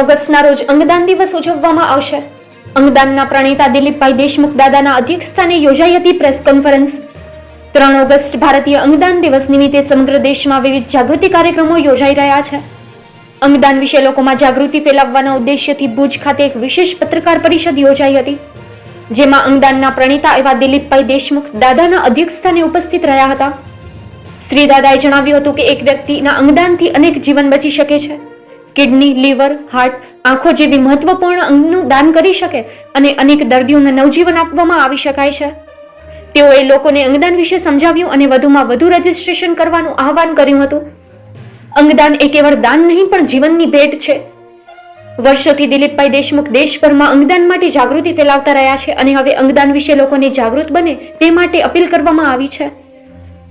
ઓગસ્ટના રોજ અંગદાન દિવસ ઉજવવામાં આવશે. અંગદાનના પ્રણેતા દિલીપભાઈ દેશમુખ દાદાના અધ્યક્ષસ્થાને યોજાઈ હતી પ્રેસ કોન્ફરન્સ. ત્રણ ઓગસ્ટ ભારતીય અંગદાન દિવસ નિમિત્તે સમગ્ર દેશમાં વિવિધ જાગૃતિ કાર્યક્રમો યોજાઈ રહ્યા છે. અંગદાન વિશે લોકોમાં જાગૃતિ ફેલાવવાના ઉદ્દેશ્યથી ભુજ ખાતે એક વિશેષ પત્રકાર પરિષદ યોજાઈ હતી. જેમાં અંગદાનના પ્રણેતા એવા દિલીપભાઈ દેશમુખ દાદાના અધ્યક્ષસ્થાને ઉપસ્થિત રહ્યા હતા. શ્રી દાદાએ જણાવ્યું હતું કે એક વ્યક્તિના અંગદાનથી અનેક જીવન બચી શકે છે. કિડની, લીવર, હાર્ટ, આંખો જેવી મહત્વપૂર્ણ અંગનું દાન કરી શકે અને અનેક દર્દીઓને નવજીવન આપવામાં આવી શકાય છે. તેઓએ લોકોને અંગદાન વિશે સમજાવ્યું અને વધુમાં વધુ રજીસ્ટ્રેશન કરવાનું આહવાન કર્યું હતું. અંગદાન એ કેવળ દાન નહીં, પણ જીવનની ભેટ છે. વર્ષોથી દિલીપભાઈ દેશમુખ દેશભરમાં અંગદાન માટે જાગૃતિ ફેલાવતા રહ્યા છે અને હવે અંગદાન વિશે લોકોને જાગૃત બને તે માટે અપીલ કરવામાં આવી છે.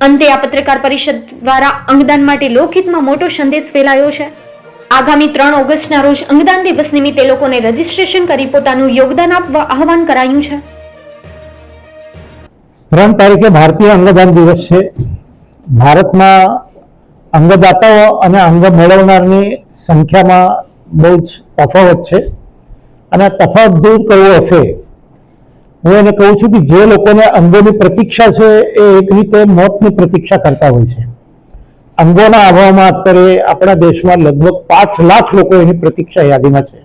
અંતે આ પત્રકાર પરિષદ દ્વારા અંગદાન માટે લોકહિતમાં મોટો સંદેશ ફેલાયો છે. આગામી ત્રણ ઓગસ્ટના રોજ અંગદાન દિવસ નિમિત્તે લોકોને રજીસ્ટ્રેશન કરી પોતાનું યોગદાન આપવા આહવાન કરાયું છે. ત્રણ તારીખે ભારતીય અંગદાન દિવસ છે. ભારતમાં અંગદાતાઓ અને અંગ મેળવનારની સંખ્યામાં બહુ જ તફાવત છે. અને તફાવત દૂર કરવો હશે. હું એને કહું છું કે જે લોકોને અંગોની પ્રતીક્ષા છે એ એક રીતે મોતની પ્રતીક્ષા કરતા હોય છે. અંગોના અભાવમાં અત્યારે આપણા દેશમાં લગભગ પાંચ લાખ લોકો એની પ્રતીક્ષા યાદીમાં છે.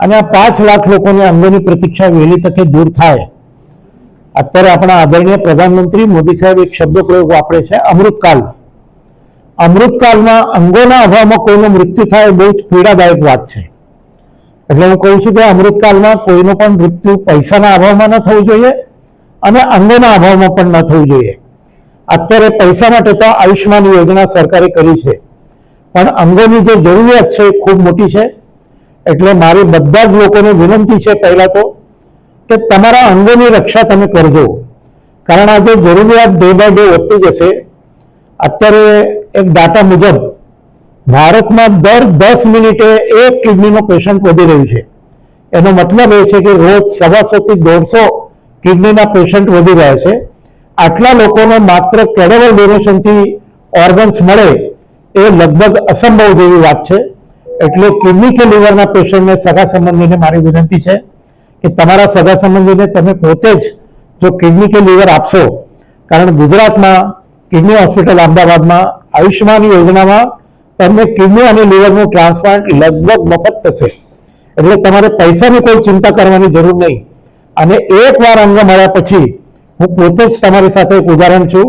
અને આ પાંચ લાખ લોકોની અંગોની પ્રતીક્ષા વહેલી તકે દૂર થાય. અત્યારે આપણા આદરણીય પ્રધાનમંત્રી મોદી સાહેબ એક શબ્દ પ્રયોગ વાપરે છે, અમૃતકાલ. અમૃતકાલમાં અંગોના અભાવમાં કોઈનું મૃત્યુ થાય બહુ જ પીડાદાયક વાત છે. એટલે હું કહું છું કે અમૃતકાલમાં કોઈનું પણ મૃત્યુ પૈસાના અભાવમાં ન થવું જોઈએ અને અંગોના અભાવમાં પણ ન થવું જોઈએ. અત્યારે પૈસા માટે તો આયુષ્યમાન યોજના સરકારે કરી છે. પણ અંગોની જે જરૂરિયાત છે એ ખૂબ મોટી છે. એટલે મારી બધા જ લોકોને વિનંતી છે પહેલા તો કે તમારા અંગોની રક્ષા તમે કરજો. કારણ આજે જરૂરિયાત ડે બાય ડે વધતી જશે, અત્યારે એક ડાટા મુજબ ભારતમાં દર દસ મિનિટે એક કિડનીનો પેશન્ટ વધી રહ્યું છે. એનો મતલબ એ છે કે રોજ સવાસો થી દોઢસો કિડનીના પેશન્ટ વધી રહ્યા છે. આટલા લોકોને માત્ર કેડેવર ડોનેશનથી ઓર્ગન્સ મળે એ લગભગ અસંભવ જેવી વાત છે. એટલે કિડની કે લીવરના પેશન્ટને સગા સંબંધીને મારી વિનંતી છે કે તમારા સગા સંબંધીને તમે પોતે જ જો કિડની કે લીવર આપશો, કારણ ગુજરાતમાં કિડની હોસ્પિટલ અમદાવાદમાં આયુષ્યમાન યોજનામાં તમને કિડની અને લીવરનું ટ્રાન્સપ્લાન્ટ લગભગ મફત થશે. એટલે તમારે પૈસાની કોઈ ચિંતા કરવાની જરૂર નહીં. અને એકવાર અંગ મળ્યા પછી હું પોતે જ તમારી સાથે એક ઉદાહરણ છું.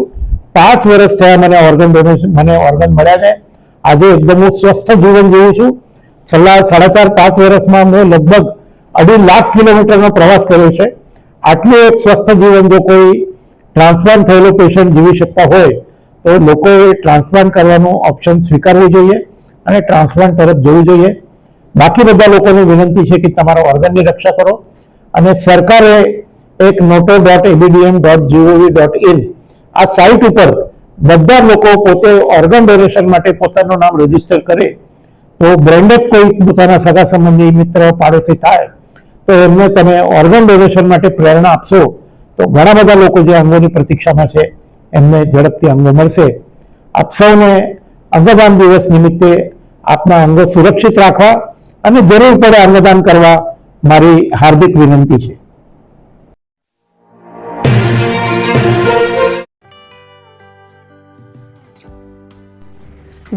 પાંચ વર્ષ થયા મને ઓર્ગન ડોનેશન મને ઓર્ગન મળ્યા છે. આજે એકદમ હું સ્વસ્થ જીવન જીવું છું. છેલ્લા સાડા ચાર, પાંચ વર્ષમાં મેં લગભગ અઢી લાખ કિલોમીટરનો પ્રવાસ કર્યો છે. આટલું એક સ્વસ્થ જીવન જો કોઈ ટ્રાન્સપ્લાન્ટ થયેલો પેશન્ટ જીવી શકતા હોય, તો લોકોએ ટ્રાન્સપ્લાન્ટ કરવાનું ઓપ્શન સ્વીકારવું જોઈએ અને ટ્રાન્સપ્લાન્ટ તરફ જવું જોઈએ. બાકી બધા લોકોને વિનંતી છે કે તમારા ઓર્ગનની રક્ષા કરો અને સરકારે એક NOTTO dot ABDM dot G O V dot in આ સાઇટ ઉપર બધા લોકો પોતે ઓર્ગન ડોનેશન માટે પોતાનું નામ રજિસ્ટર કરે. તો બ્રેન્ડેડ કોઈ પોતાના સગા સંબંધી, મિત્ર, પાડોશી થાય, તો એમને તમે ઓર્ગન ડોનેશન માટે પ્રેરણા આપશો. તો ઘણા બધા લોકો જે અંગોની પ્રતીક્ષામાં છે, એમને ઝડપથી અંગો મળશે. આપ સૌને અંગદાન દિવસ નિમિત્તે આપના અંગો સુરક્ષિત રાખવા અને જરૂર પડે અંગદાન કરવા મારી હાર્દિક વિનંતી છે.